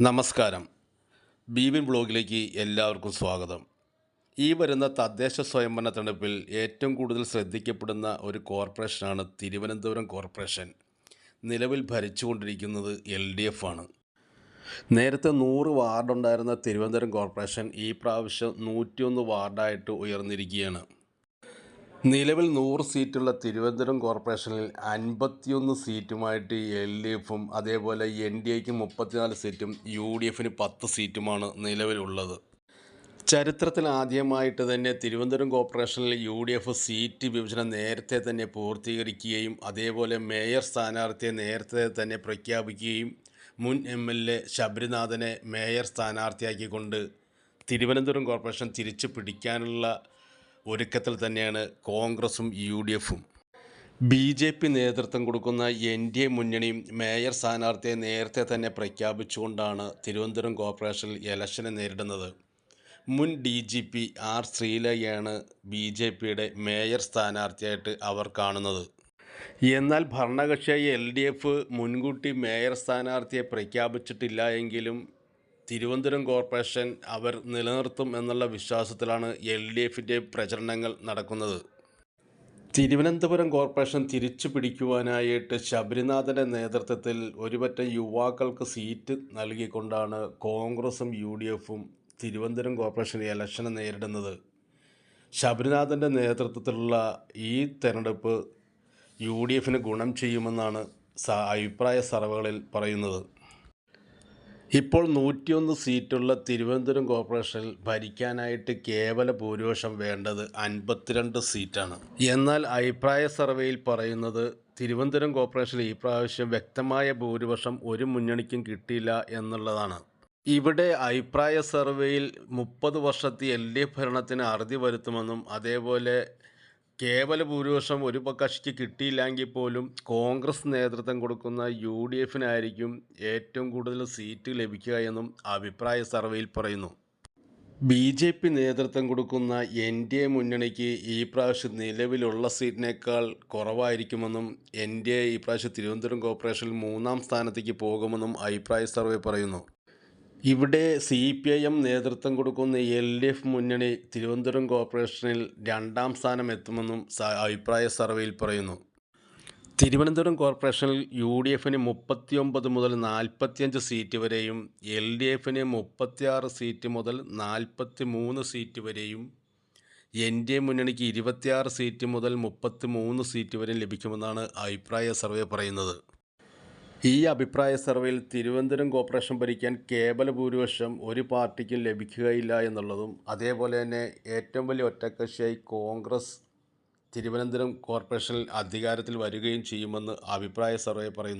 നമസ്കാരം. ബീവിൻ ബ്ലോഗിലേക്ക് എല്ലാവർക്കും സ്വാഗതം. ഈ വരുന്ന തദ്ദേശ സ്വയംഭരണ തെരഞ്ഞെടുപ്പിൽ ഏറ്റവും കൂടുതൽ ശ്രദ്ധിക്കപ്പെടുന്ന ഒരു കോർപ്പറേഷനാണ് തിരുവനന്തപുരം കോർപ്പറേഷൻ. നിലവിൽ ഭരിച്ചുകൊണ്ടിരിക്കുന്നത് എൽ ഡി എഫ് ആണ്. നേരത്തെ നൂറ് വാർഡുണ്ടായിരുന്ന തിരുവനന്തപുരം കോർപ്പറേഷൻ ഈ പ്രാവശ്യം നൂറ്റിയൊന്ന് വാർഡായിട്ട് ഉയർന്നിരിക്കുകയാണ്. നിലവിൽ നൂറ് സീറ്റുള്ള തിരുവനന്തപുരം കോർപ്പറേഷനിൽ അൻപത്തിയൊന്ന് സീറ്റുമായിട്ട് എൽ ഡി എഫും അതേപോലെ എൻ ഡി എക്ക് മുപ്പത്തിനാല് സീറ്റും യു ഡി എഫിന് പത്ത് സീറ്റുമാണ് നിലവിലുള്ളത്. ചരിത്രത്തിൽ ആദ്യമായിട്ട് തന്നെ തിരുവനന്തപുരം കോർപ്പറേഷനിൽ യു ഡി എഫ് സീറ്റ് വിഭജനം നേരത്തെ തന്നെ പൂർത്തീകരിക്കുകയും അതേപോലെ മേയർ സ്ഥാനാർത്ഥിയെ നേരത്തെ തന്നെ പ്രഖ്യാപിക്കുകയും മുൻ എം എൽ എ ശബരിനാഥനെ മേയർ സ്ഥാനാർത്ഥിയാക്കിക്കൊണ്ട് തിരുവനന്തപുരം കോർപ്പറേഷൻ തിരിച്ചു പിടിക്കാനുള്ള ഒരുക്കത്തിൽ തന്നെയാണ് കോൺഗ്രസും യു ഡി എഫും ബി ജെ പി നേതൃത്വം കൊടുക്കുന്ന എൻ ഡി എ മുന്നണിയും മേയർ സ്ഥാനാർത്ഥിയെ നേരത്തെ തന്നെ പ്രഖ്യാപിച്ചുകൊണ്ടാണ് തിരുവനന്തപുരം കോർപ്പറേഷനിൽ ഇലക്ഷനെ നേരിടുന്നത്. മുൻ ഡി ജി പി ആർ ശ്രീലയാണ് ബി ജെ പിയുടെ മേയർ സ്ഥാനാർത്ഥിയായിട്ട് അവർ കാണുന്നത്. എന്നാൽ ഭരണകക്ഷിയായ എൽ ഡി എഫ് മുൻകൂട്ടി മേയർ സ്ഥാനാർത്ഥിയെ പ്രഖ്യാപിച്ചിട്ടില്ല എങ്കിലും തിരുവനന്തപുരം കോർപ്പറേഷൻ അവർ നിലനിർത്തും എന്നുള്ള വിശ്വാസത്തിലാണ് എൽ ഡി എഫിന്റെ പ്രചരണങ്ങൾ നടക്കുന്നത്. തിരുവനന്തപുരം കോർപ്പറേഷൻ തിരിച്ചു പിടിക്കുവാനായിട്ട് ശബരിനാഥന്റെ നേതൃത്വത്തിൽ ഒരുപറ്റം യുവാക്കൾക്ക് സീറ്റ് നൽകിക്കൊണ്ടാണ് കോൺഗ്രസും യു ഡി എഫും തിരുവനന്തപുരം കോർപ്പറേഷൻ ഇലക്ഷനെ നേരിടുന്നത്. ശബരിനാഥന്റെ നേതൃത്വത്തിലുള്ള ഈ തെരഞ്ഞെടുപ്പ് യു ഡി എഫിന് ഗുണം ചെയ്യുമെന്നാണ് അഭിപ്രായ സർവകളിൽ പറയുന്നത്. ഇപ്പോൾ നൂറ്റിയൊന്ന് സീറ്റുള്ള തിരുവനന്തപുരം കോർപ്പറേഷനിൽ ഭരിക്കാനായിട്ട് കേവല ഭൂരിപക്ഷം വേണ്ടത് അൻപത്തിരണ്ട് സീറ്റാണ്. എന്നാൽ അഭിപ്രായ സർവേയിൽ പറയുന്നത് തിരുവനന്തപുരം കോർപ്പറേഷനിൽ ഈ പ്രാവശ്യം വ്യക്തമായ ഭൂരിപക്ഷം ഒരു മുന്നണിക്കും കിട്ടിയില്ല എന്നുള്ളതാണ്. ഇവിടെ അഭിപ്രായ സർവേയിൽ മുപ്പത് വർഷത്തെ എൽ ഡി എഫ് ഭരണത്തിന് അറുതി വരുത്തുമെന്നും അതേപോലെ കേവല ഭൂരിപക്ഷം ഒരു കക്ഷിക്ക് കിട്ടിയില്ലെങ്കിൽ പോലും കോൺഗ്രസ് നേതൃത്വം കൊടുക്കുന്ന യു ഡി എഫിനായിരിക്കും ഏറ്റവും കൂടുതൽ സീറ്റ് ലഭിക്കുക എന്നും അഭിപ്രായ സർവേയിൽ പറയുന്നു. ബി ജെ പി നേതൃത്വം കൊടുക്കുന്ന എൻ ഡി എ മുന്നണിക്ക് ഈ പ്രാവശ്യം നിലവിലുള്ള സീറ്റിനേക്കാൾ കുറവായിരിക്കുമെന്നും എൻ ഡി എ ഈ പ്രാവശ്യം തിരുവനന്തപുരം കോർപ്പറേഷനിൽ മൂന്നാം സ്ഥാനത്തേക്ക് പോകുമെന്നും അഭിപ്രായ സർവേ പറയുന്നു. ഇവിടെ സി പി ഐ എം നേതൃത്വം കൊടുക്കുന്ന എൽ ഡി എഫ് മുന്നണി തിരുവനന്തപുരം കോർപ്പറേഷനിൽ രണ്ടാം സ്ഥാനം എത്തുമെന്നും അഭിപ്രായ സർവേയിൽ പറയുന്നു. തിരുവനന്തപുരം കോർപ്പറേഷനിൽ യു ഡി എഫിന് മുപ്പത്തിയൊമ്പത് മുതൽ നാൽപ്പത്തിയഞ്ച് സീറ്റ് വരെയും എൽ ഡി എഫിന് മുപ്പത്തിയാറ് സീറ്റ് മുതൽ നാൽപ്പത്തി മൂന്ന് സീറ്റ് വരെയും എൻ ഡി എ മുന്നണിക്ക് ഇരുപത്തിയാറ് സീറ്റ് മുതൽ മുപ്പത്തി മൂന്ന് സീറ്റ് വരെയും ലഭിക്കുമെന്നാണ് അഭിപ്രായ സർവേ പറയുന്നത്. ഈ അഭിപ്രായ സർവേയിൽ തിരുവനന്തപുരം കോർപ്പറേഷൻ ഭരിക്കാൻ കേവല ഭൂരിപക്ഷം ഒരു പാർട്ടിക്കും ലഭിക്കുകയില്ല എന്നുള്ളതും അതേപോലെ തന്നെ ഏറ്റവും വലിയ ഒറ്റക്കക്ഷിയായി കോൺഗ്രസ് തിരുവനന്തപുരം കോർപ്പറേഷനിൽ അധികാരത്തിൽ വരികയും ചെയ്യുമെന്ന് അഭിപ്രായ സർവേ പറയുന്നു.